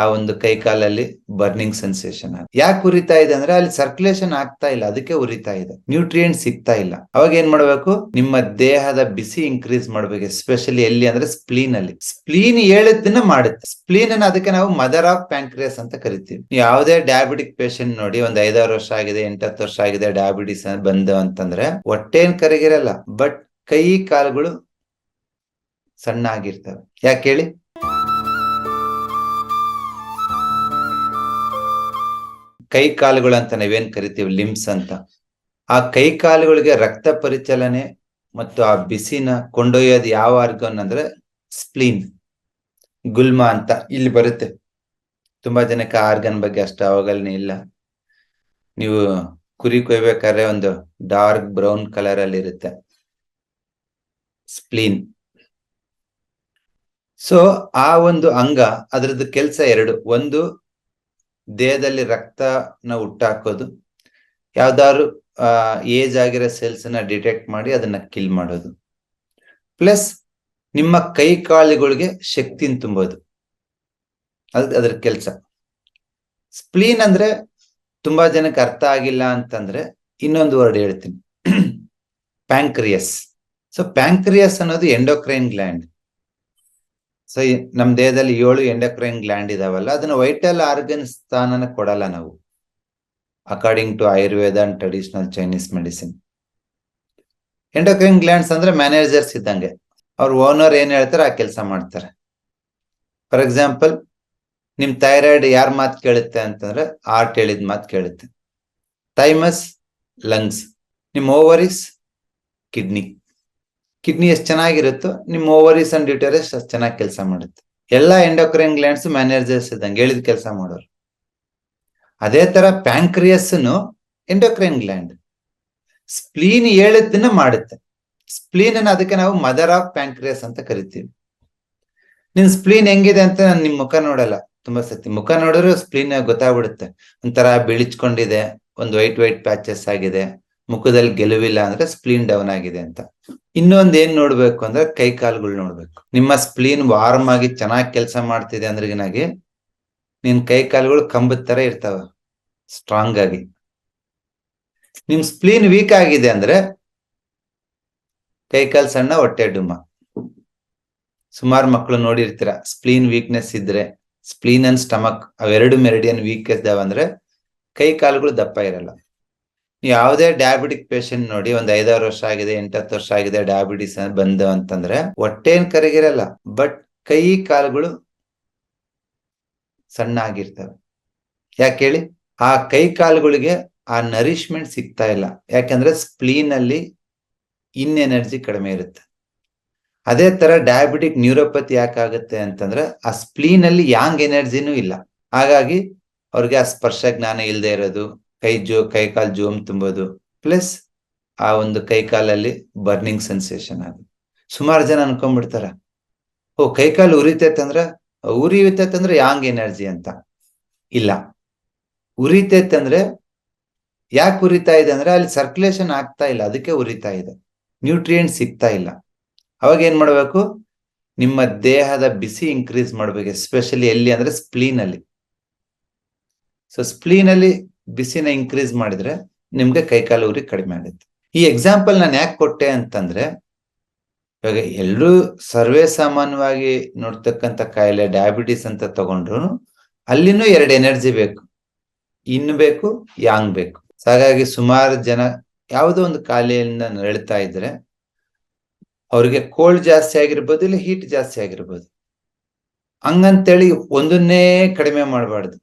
ಆ ಒಂದು ಕೈ ಕಾಲಲ್ಲಿ ಬರ್ನಿಂಗ್ ಸೆನ್ಸೇಷನ್ ಯಾಕೆ ಉರಿತಾ ಇದೆ ಅಂದ್ರೆ ಅಲ್ಲಿ ಸರ್ಕ್ಯುಲೇಷನ್ ಆಗ್ತಾ ಇಲ್ಲ, ಅದಕ್ಕೆ ಉರಿತಾ ಇದೆ. ನ್ಯೂಟ್ರಿಯೆಂಟ್ ಸಿಗ್ತಾ ಇಲ್ಲ. ಅವಾಗ ಏನ್ ಮಾಡ್ಬೇಕು? ನಿಮ್ಮ ದೇಹದ ಬಿಸಿ ಇನ್ಕ್ರೀಸ್ ಮಾಡ್ಬೇಕು ಎಸ್ಪೆಷಲಿ ಎಲ್ಲಿ ಅಂದ್ರೆ ಸ್ಪ್ಲೀನ್ ಅಲ್ಲಿ. ಸ್ಪ್ಲೀನ್ ಹೇಳಿದ್ದನ್ನ ಮಾಡುತ್ತೆ. ಸ್ಪ್ಲೀನ್ ಅನ್ನ ಅದಕ್ಕೆ ನಾವು ಮದರ್ ಆಫ್ ಪ್ಯಾಂಕ್ರಿಯಸ್ ಅಂತ ಕರಿತೀವಿ. ಯಾವುದೇ ಡಯಾಬಿಟಿಕ್ ಪೇಷಂಟ್ ನೋಡಿ ಒಂದ್ ಐದಾರು ವರ್ಷ ಆಗಿದೆ, ಎಂಟತ್ತು ವರ್ಷ ಆಗಿದೆ ಡಯಾಬಿಟಿಸ್ ಬಂದು ಅಂತಂದ್ರೆ ಹೊಟ್ಟೆನ್ ಕರಗಿರಲ್ಲ ಬಟ್ ಕೈ ಕಾಲುಗಳು ಸಣ್ಣ ಆಗಿರ್ತವೆ ಯಾಕೆ ಹೇಳಿ? ಕೈ ಕಾಲುಗಳು ಅಂತ ನಾವೇನ್ ಕರಿತೀವಿ? ಲಿಮ್ಸ್ ಅಂತ. ಆ ಕೈ ಕಾಲುಗಳಿಗೆ ರಕ್ತ ಪರಿಚಲನೆ ಮತ್ತು ಆ ಬಿಸಿನ ಕೊಂಡೊಯ್ಯೋದು ಯಾವ ಆರ್ಗನ್ ಅಂದ್ರೆ ಸ್ಪ್ಲೀನ್, ಗುಲ್ಮ ಅಂತ ಇಲ್ಲಿ ಬರುತ್ತೆ. ತುಂಬಾ ಜನಕ್ಕೆ ಆರ್ಗನ್ ಬಗ್ಗೆ ಅಷ್ಟು ಅವಗಲನೆ ಇಲ್ಲ. ನೀವು ಕುರಿ ಕೊಯ್ಬೇಕಾದ್ರೆ ಒಂದು ಡಾರ್ಕ್ ಬ್ರೌನ್ ಕಲರ್ ಅಲ್ಲಿ ಇರುತ್ತೆ. ಸ್ಪ್ಲೀನ್. ಸೊ ಆ ಒಂದು ಅಂಗ ಅದರದ್ದು ಕೆಲಸ ಎರಡು. ಒಂದು ದೇಹದಲ್ಲಿ ರಕ್ತನ ಹುಟ್ಟಾಕೋದು. ಯಾವ್ದಾದ್ರು ಏಜ್ ಆಗಿರೋ ಸೆಲ್ಸ್ನ ಡಿಟೆಕ್ಟ್ ಮಾಡಿ ಅದನ್ನ ಕಿಲ್ ಮಾಡೋದು. ಪ್ಲಸ್ ನಿಮ್ಮ ಕೈ ಕಾಳುಗಳಿಗೆ ಶಕ್ತಿನ ತುಂಬೋದು. ಅದ್, ಅದ್ರ ಕೆಲಸ. ಸ್ಪ್ಲೀನ್ ಅಂದ್ರೆ ತುಂಬಾ ಜನಕ್ಕೆ ಅರ್ಥ ಆಗಿಲ್ಲ ಅಂತಂದ್ರೆ ಇನ್ನೊಂದು ವರ್ಡ್ ಹೇಳ್ತೀನಿ. ಪ್ಯಾಂಕ್ರಿಯಸ್ ಸೊ ಪ್ಯಾಂಕ್ರಿಯಸ್ ಅನ್ನೋದು ಎಂಡೋಕ್ರೈನ್ ಗ್ಲ್ಯಾಂಡ್ ಸೊ ನಮ್ಮ ದೇಹದಲ್ಲಿ ಏಳು ಎಂಡಕ್ರೈನ್ ಗ್ಲ್ಯಾಂಡ್ ಇದಾವಲ್ಲ, ಅದನ್ನ ವೈಟಲ್ ಆರ್ಗನ್ ಸ್ಥಾನನ ಕೊಡಲ್ಲ ನಾವು. According to Ayurveda and traditional Chinese medicine endocrine glands ಅಂದ್ರೆ ಮ್ಯಾನೇಜರ್ಸ್ ಇದ್ದಂಗೆ. ಅವ್ರ ಓನರ್ ಏನ್ ಹೇಳ್ತಾರೆ, ಆ ಕೆಲಸ ಮಾಡ್ತಾರೆ. ಫಾರ್ ಎಕ್ಸಾಂಪಲ್ ನಿಮ್ ಥೈರಾಯ್ಡ್ ಯಾರ ಮಾತು ಕೇಳುತ್ತೆ ಅಂತಂದ್ರೆ ಆರ್ಟ್ ಹೇಳಿದ ಮಾತು ಕೇಳುತ್ತೆ. ಥೈಮಸ್ ಲಂಗ್ಸ್ ನಿಮ್ ಓವರಿಸ್ ಕಿಡ್ನಿ ಕಿಡ್ನಿ ಎಷ್ಟು ಚೆನ್ನಾಗಿರುತ್ತೋ, ನಿಮ್ಮ ಓವರೀಸ್ ಅಂಡ್ ಡ್ಯೂಟರಸ್ ಅಷ್ಟು ಚೆನ್ನಾಗಿ ಕೆಲಸ ಮಾಡುತ್ತೆ. ಎಲ್ಲಾ ಎಂಡೋಕ್ರೈನ್ ಗ್ಲ್ಯಾಂಡ್ಸ್ ಮ್ಯಾನೇಜರ್ಸ್ ಇದ್ದಂಗೆ ಹೇಳಿದ ಕೆಲಸ ಮಾಡೋರು. ಅದೇ ತರ ಪ್ಯಾಂಕ್ರಿಯಸ್ ಎಂಡೋಕ್ರೈನ್ ಗ್ಲ್ಯಾಂಡ್ ಸ್ಪ್ಲೀನ್ ಹೇಳಿದ್ದನ್ನ ಮಾಡುತ್ತೆ. ಸ್ಪ್ಲೀನ್ ಅನ್ನ ಅದಕ್ಕೆ ನಾವು ಮದರ್ ಆಫ್ ಪ್ಯಾಂಕ್ರಿಯಸ್ ಅಂತ ಕರಿತೀವಿ. ನಿನ್ ಸ್ಪ್ಲೀನ್ ಹೆಂಗಿದೆ ಅಂತ ನಾನು ನಿಮ್ ಮುಖ ನೋಡಲ್ಲ. ತುಂಬಾ ಸತಿ ಮುಖ ನೋಡಿದ್ರೆ ಸ್ಪ್ಲೀನ್ ಗೊತ್ತಾಗ್ಬಿಡುತ್ತೆ. ಒಂಥರ ಬಿಳಿಚ್ಕೊಂಡಿದೆ, ಒಂದು ವೈಟ್ ವೈಟ್ ಪ್ಯಾಚಸ್ ಆಗಿದೆ. ಮುಖದಲ್ಲಿ ಗೆಲುವಿಲ್ಲ ಅಂದ್ರೆ ಸ್ಪ್ಲೀನ್ ಡೌನ್ ಆಗಿದೆ ಅಂತ. ಇನ್ನೊಂದ್ ಏನ್ ನೋಡ್ಬೇಕು ಅಂದ್ರೆ ಕೈ ಕಾಲುಗಳು ನೋಡ್ಬೇಕು. ನಿಮ್ಮ ಸ್ಪ್ಲೀನ್ ವಾರ್ಮ್ ಆಗಿ ಚೆನ್ನಾಗಿ ಕೆಲಸ ಮಾಡ್ತಿದೆ ಅಂದ್ರಗಿನಾಗಿ ನಿನ್ ಕೈ ಕಾಲುಗಳು ಕಂಬದ ತರ ಇರ್ತಾವ ಸ್ಟ್ರಾಂಗ್ ಆಗಿ. ನಿಮ್ ಸ್ಪ್ಲೀನ್ ವೀಕ್ ಆಗಿದೆ ಅಂದ್ರೆ ಕೈ ಕಾಲು ಸಣ್ಣ, ಹೊಟ್ಟೆ ಡುಮ್ಮ. ಸುಮಾರು ಮಕ್ಕಳು ನೋಡಿರ್ತೀರ ಸ್ಪ್ಲೀನ್ ವೀಕ್ನೆಸ್ ಇದ್ರೆ ಸ್ಪ್ಲೀನ್ ಅಂಡ್ ಸ್ಟಮಕ್ ಅವೆರಡು ಮೆರಿಡಿಯನ್ ವೀಕ್ ಇದ್ದಾವ ಅಂದ್ರೆ ಕೈ ಕಾಲುಗಳು ದಪ್ಪ ಇರಲ್ಲ. ಯಾವುದೇ ಡಯಾಬಿಟಿಕ್ ಪೇಷಂಟ್ ನೋಡಿ ಒಂದ್ ಐದಾರು ವರ್ಷ ಆಗಿದೆ ಎಂಟತ್ತು ವರ್ಷ ಆಗಿದೆ ಡಯಾಬಿಟಿಸ್ ಬಂದು ಅಂತಂದ್ರೆ ಹೊಟ್ಟೆನ್ ಕರಗಿರಲ್ಲ ಬಟ್ ಕೈ ಕಾಲುಗಳು ಸಣ್ಣ ಆಗಿರ್ತವೆ ಯಾಕೆ ಹೇಳಿ? ಆ ಕೈ ಕಾಲುಗಳಿಗೆ ಆ ನರಿಶ್ಮೆಂಟ್ ಸಿಗ್ತಾ ಇಲ್ಲ. ಯಾಕಂದ್ರೆ ಸ್ಪ್ಲೀನ್ ಅಲ್ಲಿ ಇನ್ ಎನರ್ಜಿ ಕಡಿಮೆ ಇರುತ್ತೆ. ಅದೇ ತರ ಡಯಾಬಿಟಿಕ್ ನ್ಯೂರೋಪತಿ ಯಾಕಾಗುತ್ತೆ ಅಂತಂದ್ರೆ ಆ ಸ್ಪ್ಲೀನ್ ಅಲ್ಲಿ ಯಾಂಗ್ ಎನರ್ಜಿನೂ ಇಲ್ಲ. ಹಾಗಾಗಿ ಅವ್ರಿಗೆ ಆ ಸ್ಪರ್ಶ ಜ್ಞಾನ ಇಲ್ಲದೆ ಇರೋದು ಕೈ ಜೋ, ಕೈ ಕಾಲ್ ಜೋಮ್ ತುಂಬೋದು. ಪ್ಲಸ್ ಆ ಒಂದು ಕೈ ಕಾಲಲ್ಲಿ ಬರ್ನಿಂಗ್ ಸೆನ್ಸೇಷನ್ ಆಗುತ್ತೆ. ಸುಮಾರು ಜನ ಅನ್ಕೊಂಡ್ಬಿಡ್ತಾರ, ಓ, ಕೈ ಕಾಲು ಉರಿತೈತಂದ್ರ ಉರಿಯುತ್ತಂದ್ರೆ ಯಾಂಗ್ ಎನರ್ಜಿ ಅಂತ. ಇಲ್ಲ. ಉರಿತೈತಂದ್ರೆ ಯಾಕೆ ಉರಿತಾ ಇದೆ ಅಂದ್ರೆ ಅಲ್ಲಿ ಸರ್ಕ್ಯುಲೇಷನ್ ಆಗ್ತಾ ಇಲ್ಲ, ಅದಕ್ಕೆ ಉರಿತಾ ಇದೆ. ನ್ಯೂಟ್ರಿಯೆಂಟ್ ಸಿಗ್ತಾ ಇಲ್ಲ. ಅವಾಗ ಏನ್ ಮಾಡ್ಬೇಕು? ನಿಮ್ಮ ದೇಹದ ಬಿಸಿ ಇನ್ಕ್ರೀಸ್ ಮಾಡ್ಬೇಕು ಎಸ್ಪೆಷಲಿ ಎಲ್ಲಿ ಅಂದ್ರೆ ಸ್ಪ್ಲೀನ್ ಅಲ್ಲಿ. ಸೊ ಸ್ಪ್ಲೀನ್ ಅಲ್ಲಿ ಬಿಸಿನ ಇನ್ಕ್ರೀಸ್ ಮಾಡಿದ್ರೆ ನಿಮ್ಗೆ ಕೈಕಾಲು ಉರಿ ಕಡಿಮೆ ಆಗುತ್ತೆ. ಈ ಎಕ್ಸಾಂಪಲ್ ನಾನು ಯಾಕೆ ಕೊಟ್ಟೆ ಅಂತಂದ್ರೆ, ಇವಾಗ ಎಲ್ಲರೂ ಸರ್ವೇ ಸಾಮಾನ್ಯವಾಗಿ ನೋಡ್ತಕ್ಕಂಥ ಕಾಯಿಲೆ ಡಯಾಬಿಟಿಸ್ ಅಂತ ತಗೊಂಡ್ರು ಅಲ್ಲಿನೂ ಎರಡು ಎನರ್ಜಿ ಬೇಕು. ಇನ್ನು ಬೇಕು ಯಾಂಗ್ ಬೇಕು. ಹಾಗಾಗಿ ಸುಮಾರು ಜನ ಯಾವುದೋ ಒಂದು ಕಾಯಿಲೆಯಿಂದ ನರಳ್ತಾ ಇದ್ರೆ ಅವ್ರಿಗೆ ಕೋಲ್ಡ್ ಜಾಸ್ತಿ ಆಗಿರ್ಬೋದು, ಇಲ್ಲ ಹೀಟ್ ಜಾಸ್ತಿ ಆಗಿರ್ಬೋದು. ಹಂಗಂತೇಳಿ ಒಂದನ್ನೇ ಕಡಿಮೆ ಮಾಡಬಾರ್ದು.